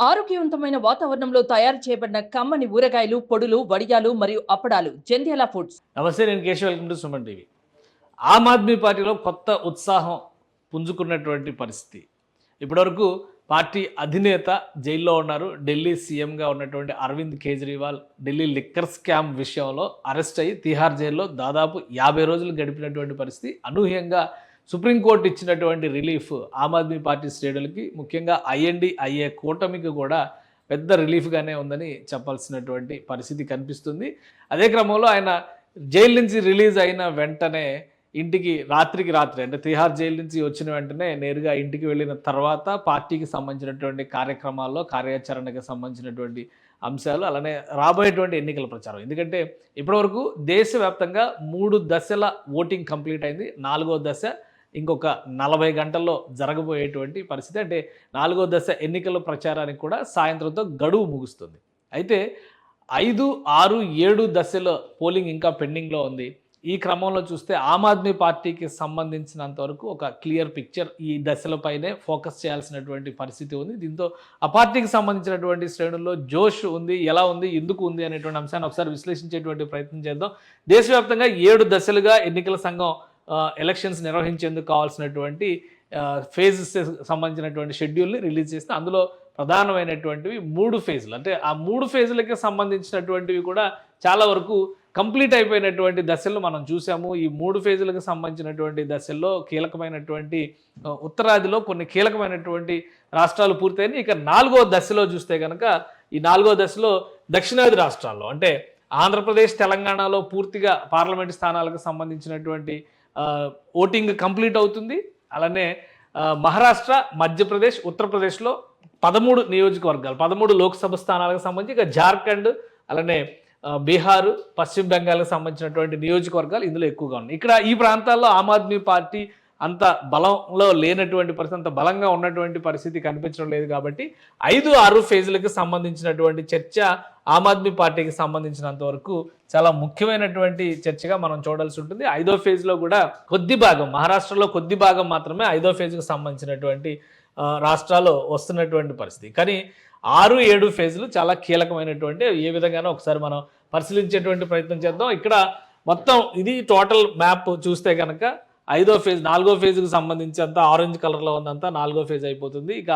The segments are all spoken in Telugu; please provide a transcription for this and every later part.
ఆరోగ్యవంతమైన వాతావరణంలో తయారు చేయబడిన కమ్మని ఊరగాయలు పొడులు వడియాలు మరియు అప్పడాలు. జంధ్యాల ఫుడ్స్. నమస్తే నేను Keshav. Welcome to Suman TV. Aam Aadmi పార్టీలో కొత్త ఉత్సాహం పుంజుకున్నటువంటి పరిస్థితి. ఇప్పటివరకు పార్టీ అధినేత జైల్లో ఉన్నారు. ఢిల్లీ సీఎంగా ఉన్నటువంటి అరవింద్ కేజ్రీవాల్ ఢిల్లీ లిక్కర్ స్కామ్ విషయంలో అరెస్ట్ అయ్యి తిహార్ జైల్లో దాదాపు యాభై రోజులు గడిపినటువంటి పరిస్థితి. అనూహ్యంగా సుప్రీంకోర్టు ఇచ్చినటువంటి రిలీఫ్ ఆమ్ ఆద్మీ పార్టీ శ్రేణులకి ముఖ్యంగా ఐఎన్డి ఐఏ కూటమికి కూడా పెద్ద రిలీఫ్గానే ఉందని చెప్పాల్సినటువంటి పరిస్థితి కనిపిస్తుంది. అదే క్రమంలో ఆయన జైలు నుంచి రిలీజ్ అయిన వెంటనే ఇంటికి రాత్రికి రాత్రి అంటే తిహార్ జైలు నుంచి వచ్చిన వెంటనే నేరుగా ఇంటికి వెళ్ళిన తర్వాత పార్టీకి సంబంధించినటువంటి కార్యక్రమాల్లో కార్యాచరణకు సంబంధించినటువంటి అంశాలు అలానే రాబోయేటువంటి ఎన్నికల ప్రచారం. ఎందుకంటే ఇప్పటివరకు దేశవ్యాప్తంగా మూడు దశల ఓటింగ్ కంప్లీట్ అయింది. నాలుగో దశ ఇంకొక నలభై గంటల్లో జరగబోయేటువంటి పరిస్థితి. అంటే నాలుగో దశ ఎన్నికల ప్రచారానికి కూడా సాయంత్రంతో గడువు ముగుస్తుంది. అయితే ఐదు ఆరు ఏడు దశలో పోలింగ్ ఇంకా పెండింగ్లో ఉంది. ఈ క్రమంలో చూస్తే ఆమ్ ఆద్మీ పార్టీకి సంబంధించినంత వరకు ఒక క్లియర్ పిక్చర్ ఈ దశలపైనే ఫోకస్ చేయాల్సినటువంటి పరిస్థితి ఉంది. దీంతో ఆ పార్టీకి సంబంధించినటువంటి శ్రేణుల్లో జోష్ ఉంది ఎలా ఉంది ఎందుకు ఉంది అనేటువంటి అంశాన్ని ఒకసారి విశ్లేషించేటువంటి ప్రయత్నం చేద్దాం. దేశవ్యాప్తంగా ఏడు దశలుగా ఎన్నికల సంఘం ఎలక్షన్స్ నిర్వహించేందుకు కావాల్సినటువంటి ఫేజెస్ సంబంధించినటువంటి షెడ్యూల్ని రిలీజ్ చేస్తే అందులో ప్రధానమైనటువంటివి మూడు ఫేజ్లు అంటే ఆ మూడు ఫేజ్లకి సంబంధించినటువంటివి కూడా చాలా వరకు కంప్లీట్ అయిపోయినటువంటి దశలు మనం చూసాము. ఈ మూడు ఫేజులకు సంబంధించినటువంటి దశల్లో కీలకమైనటువంటి ఉత్తరాదిలో కొన్ని కీలకమైనటువంటి రాష్ట్రాలు పూర్తయినాయి. ఇక నాలుగో దశలో చూస్తే కనుక ఈ నాలుగో దశలో దక్షిణాది రాష్ట్రాల్లో అంటే ఆంధ్రప్రదేశ్ తెలంగాణలో పూర్తిగా పార్లమెంట్ స్థానాలకు సంబంధించినటువంటి ఓటింగ్ కంప్లీట్ అవుతుంది. అలానే మహారాష్ట్ర మధ్యప్రదేశ్ ఉత్తరప్రదేశ్లో పదమూడు నియోజకవర్గాలు పదమూడు లోక్సభ స్థానాలకు సంబంధించి ఇక జార్ఖండ్ అలానే బీహార్ బీహారు పశ్చిమ బెంగాల్కి సంబంధించినటువంటి నియోజకవర్గాలు ఇందులో ఎక్కువగా ఉన్నాయి. ఇక్కడ ఈ ప్రాంతాల్లో ఆమ్ ఆద్మీ పార్టీ అంత బలంలో లేనటువంటి పరిస్థితి అంత బలంగా ఉన్నటువంటి పరిస్థితి కనిపించడం లేదు కాబట్టి ఐదు ఆరు ఫేజులకు సంబంధించినటువంటి చర్చ ఆమ్ ఆద్మీ పార్టీకి సంబంధించినంత వరకు చాలా ముఖ్యమైనటువంటి చర్చగా మనం చూడాల్సి ఉంటుంది. ఐదో ఫేజ్లో కూడా కొద్ది భాగం మహారాష్ట్రలో కొద్ది భాగం మాత్రమే ఐదో ఫేజ్కి సంబంధించినటువంటి రాష్ట్రాలు వస్తున్నటువంటి పరిస్థితి. కానీ ఆరు ఏడు ఫేజ్లు చాలా కీలకమైనటువంటి ఏ విధంగానో ఒకసారి మనం పరిశీలించేటువంటి ప్రయత్నం చేద్దాం. ఇక్కడ మొత్తం ఇది టోటల్ మ్యాప్ చూస్తే కనుక ఐదో ఫేజ్ నాలుగో ఫేజ్కి సంబంధించి అంతా ఆరెంజ్ కలర్లో ఉందంతా నాలుగో ఫేజ్ అయిపోతుంది. ఇక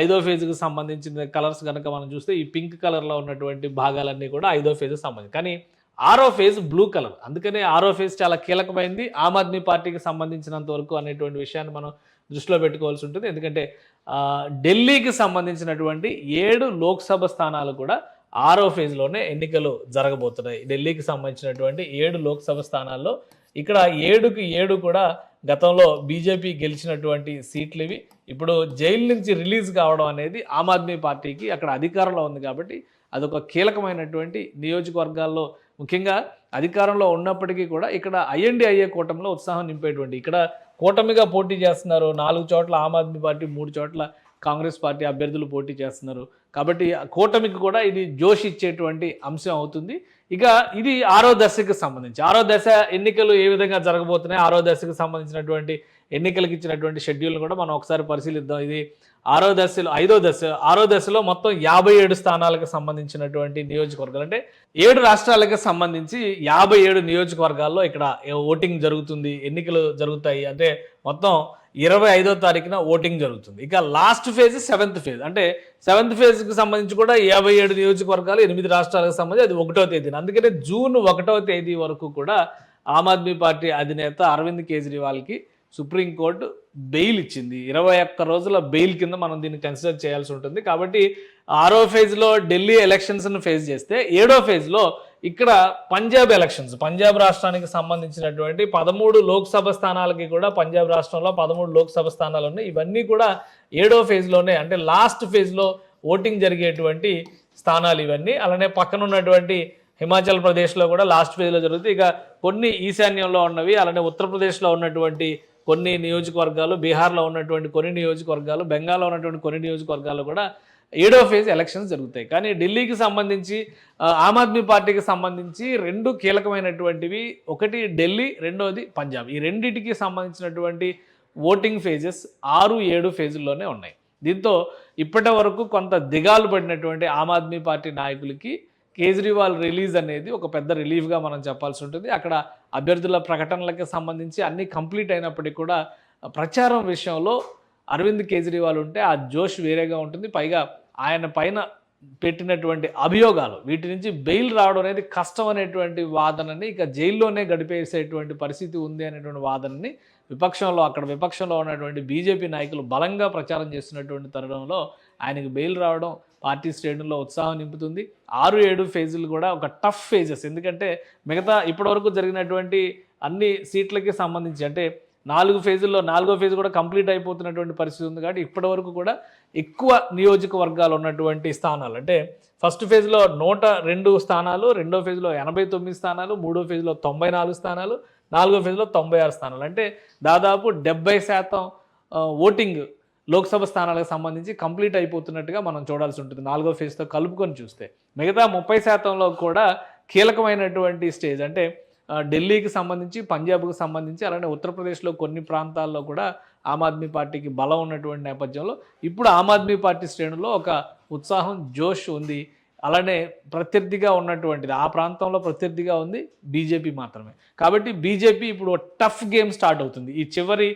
ఐదో ఫేజ్కి సంబంధించిన కలర్స్ కనుక మనం చూస్తే ఈ పింక్ కలర్లో ఉన్నటువంటి భాగాలన్నీ కూడా ఐదో ఫేజ్కి సంబంధించి. కానీ ఆరో ఫేజ్ బ్లూ కలర్. అందుకనే ఆరో ఫేజ్ చాలా కీలకమైంది. ఆమ్ ఆద్మీ పార్టీకి సంబంధించినంత వరకు అనేటువంటి విషయాన్ని మనం దృష్టిలో పెట్టుకోవాల్సి ఉంటుంది. ఎందుకంటే ఢిల్లీకి సంబంధించినటువంటి ఏడు లోక్సభ స్థానాలు కూడా ఆరో ఫేజ్లోనే ఎన్నికలు జరగబోతున్నాయి. ఢిల్లీకి సంబంధించినటువంటి ఏడు లోక్సభ స్థానాల్లో ఇక్కడ ఏడుకి ఏడు కూడా గతంలో బీజేపీ గెలిచినటువంటి సీట్లు ఇవి. ఇప్పుడు జైలు నుంచి రిలీజ్ కావడం అనేది ఆమ్ ఆద్మీ పార్టీకి అక్కడ అధికారంలో ఉంది కాబట్టి అదొక కీలకమైనటువంటి నియోజకవర్గాల్లో ముఖ్యంగా అధికారంలో ఉన్నప్పటికీ కూడా ఇక్కడ ఐఎన్డి అయ్యే కూటమిలో ఉత్సాహం నింపేటువంటి ఇక్కడ కూటమిగా పోటీ చేస్తున్నారు నాలుగు చోట్ల ఆమ్ ఆద్మీ పార్టీ మూడు చోట్ల కాంగ్రెస్ పార్టీ అభ్యర్థులు పోటీ చేస్తున్నారు. కాబట్టి కూటమికి కూడా ఇది జోష్ ఇచ్చేటువంటి అంశం అవుతుంది. ఇక ఇది ఆరో దశకు సంబంధించి ఆరో దశ ఎన్నికలు ఏ విధంగా జరగబోతున్నాయి ఆరో దశకు సంబంధించినటువంటి ఎన్నికలకు ఇచ్చినటువంటి షెడ్యూల్ని కూడా మనం ఒకసారి పరిశీలిద్దాం. ఇది ఆరో దశలో ఐదో దశ ఆరో దశలో మొత్తం యాభై ఏడు స్థానాలకు సంబంధించినటువంటి నియోజకవర్గాలు. అంటే ఏడు రాష్ట్రాలకు సంబంధించి యాభై ఏడు నియోజకవర్గాల్లో ఇక్కడ ఓటింగ్ జరుగుతుంది ఎన్నికలు జరుగుతాయి. అంటే మొత్తం ఇరవై ఐదో తారీఖున ఓటింగ్ జరుగుతుంది. ఇక లాస్ట్ ఫేజ్ సెవెంత్ ఫేజ్. అంటే సెవెంత్ ఫేజ్కి సంబంధించి కూడా యాభై ఏడు నియోజకవర్గాలు ఎనిమిది రాష్ట్రాలకు సంబంధించి అది ఒకటో తేదీన. అందుకనే జూన్ ఒకటో తేదీ వరకు కూడా ఆమ్ ఆద్మీ పార్టీ అధినేత అరవింద్ కేజ్రీవాల్కి సుప్రీంకోర్టు బెయిల్ ఇచ్చింది. ఇరవై ఒక్క రోజుల బెయిల్ కింద మనం దీన్ని కన్సిడర్ చేయాల్సి ఉంటుంది. కాబట్టి ఆరో ఫేజ్లో ఢిల్లీ ఎలక్షన్స్ను ఫేస్ చేస్తే ఏడో ఫేజ్లో ఇక్కడ పంజాబ్ ఎలక్షన్స్ పంజాబ్ రాష్ట్రానికి సంబంధించినటువంటి పదమూడు లోక్సభ స్థానాలకి కూడా పంజాబ్ రాష్ట్రంలో పదమూడు లోక్సభ స్థానాలు ఉన్నాయి. ఇవన్నీ కూడా ఏడో ఫేజ్లోనే అంటే లాస్ట్ ఫేజ్లో ఓటింగ్ జరిగేటువంటి స్థానాలు ఇవన్నీ. అలానే పక్కన ఉన్నటువంటి హిమాచల్ ప్రదేశ్లో కూడా లాస్ట్ ఫేజ్లో జరుగుతుంది ఇక కొన్ని ఈశాన్యంలో ఉన్నవి అలానే ఉత్తరప్రదేశ్లో ఉన్నటువంటి కొన్ని నియోజకవర్గాలు బీహార్లో ఉన్నటువంటి కొన్ని నియోజకవర్గాలు బెంగాల్లో ఉన్నటువంటి కొన్ని నియోజకవర్గాలు కూడా ఏడో ఫేజ్ ఎలక్షన్స్ జరుగుతాయి. కానీ ఢిల్లీకి సంబంధించి ఆమ్ ఆద్మీ పార్టీకి సంబంధించి రెండు కీలకమైనటువంటివి. ఒకటి ఢిల్లీ రెండోది పంజాబ్. ఈ రెండింటికి సంబంధించినటువంటి ఓటింగ్ ఫేజెస్ ఆరు ఏడు ఫేజుల్లోనే ఉన్నాయి. దీంతో ఇప్పటి వరకు కొంత దిగాలు పడినటువంటి ఆమ్ ఆద్మీ పార్టీ నాయకులకి కేజ్రీవాల్ రిలీజ్ అనేది ఒక పెద్ద రిలీఫ్గా మనం చెప్పాల్సి ఉంటుంది. అక్కడ అభ్యర్థుల ప్రకటనలకు సంబంధించి అన్నీ కంప్లీట్ అయినప్పటికీ కూడా ప్రచారం విషయంలో అరవింద్ కేజ్రీవాల్ ఉంటే ఆ జోష్ వేరేగా ఉంటుంది. పైగా ఆయన పైన పెట్టినటువంటి అభియోగాలు వీటి నుంచి బెయిల్ రావడం అనేది కష్టం అనేటువంటి వాదనని ఇక జైల్లోనే గడిపేసేటువంటి పరిస్థితి ఉంది అనేటువంటి వాదనని విపక్షంలో అక్కడ విపక్షంలో ఉన్నటువంటి బీజేపీ నాయకులు బలంగా ప్రచారం చేస్తున్నటువంటి తరుణంలో ఆయనకు బెయిల్ రావడం పార్టీ శ్రేణుల్లో ఉత్సాహం నింపుతుంది. ఆరు ఏడు ఫేజులు కూడా ఒక టఫ్ ఫేజెస్. ఎందుకంటే మిగతా ఇప్పటివరకు జరిగినటువంటి అన్ని సీట్లకి సంబంధించి అంటే నాలుగు ఫేజుల్లో నాలుగో ఫేజ్ కూడా కంప్లీట్ అయిపోతున్నటువంటి పరిస్థితి ఉంది కాబట్టి ఇప్పటివరకు కూడా ఎక్కువ నియోజకవర్గాలు ఉన్నటువంటి స్థానాలు. అంటే ఫస్ట్ ఫేజ్లో నూట రెండు స్థానాలు రెండో ఫేజ్లో ఎనభై తొమ్మిది స్థానాలు మూడో ఫేజ్లో తొంభై నాలుగు స్థానాలు నాలుగో ఫేజ్లో తొంభై ఆరు స్థానాలు. అంటే దాదాపు డెబ్బై శాతం ఓటింగ్ లోక్సభ స్థానాలకు సంబంధించి కంప్లీట్ అయిపోతున్నట్టుగా మనం చూడాల్సి ఉంటుంది నాలుగో ఫేజ్తో కలుపుకొని చూస్తే. మిగతా ముప్పై శాతంలో కూడా కీలకమైనటువంటి స్టేజ్. అంటే ఢిల్లీకి సంబంధించి పంజాబ్కు సంబంధించి అలానే ఉత్తరప్రదేశ్లో కొన్ని ప్రాంతాల్లో కూడా ఆమ్ ఆద్మీ పార్టీకి బలం ఉన్నటువంటి నేపథ్యంలో ఇప్పుడు ఆమ్ ఆద్మీ పార్టీ శ్రేణుల్లో ఒక ఉత్సాహం జోష్ ఉంది. అలానే ప్రత్యర్థిగా ఉన్నటువంటిది ఆ ప్రాంతంలో ప్రత్యర్థిగా ఉంది బీజేపీ మాత్రమే. కాబట్టి బీజేపీ ఇప్పుడు టఫ్ గేమ్ స్టార్ట్ అవుతుంది. ఈ చివరి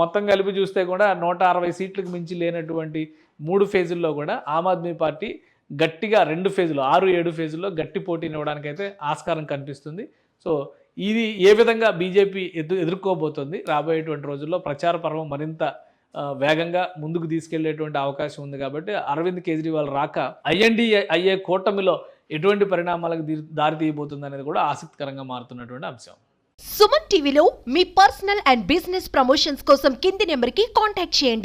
మొత్తం కలిపి చూస్తే కూడా నూట అరవై సీట్లకు మించి లేనటువంటి మూడు ఫేజుల్లో కూడా ఆమ్ ఆద్మీ పార్టీ గట్టిగా రెండు ఫేజులు ఆరు ఏడు ఫేజుల్లో గట్టి పోటీనివ్వడానికైతే ఆస్కారం కనిపిస్తుంది. సో ఇది ఏ విధంగా బీజేపీ ఎదు ఎదుర్కోబోతుంది? రాబోయేటువంటి రోజుల్లో ప్రచార పర్వం మరింత వేగంగా ముందుకు తీసుకెళ్ళేటువంటి అవకాశం ఉంది కాబట్టి అరవింద్ కేజ్రీవాల్ రాక ఐఎన్డీఏ అయ్యే కూటమిలో ఎటువంటి పరిణామాలకు దారి తీయబోతుంది అనేది కూడా ఆసక్తికరంగా మారుతున్నటువంటి అంశం. సుమన్ టీవీలో మీ పర్సనల్ అండ్ బిజినెస్ ప్రమోషన్స్ కోసం కింది నెంబర్కి కాంటాక్ట్ చేయండి.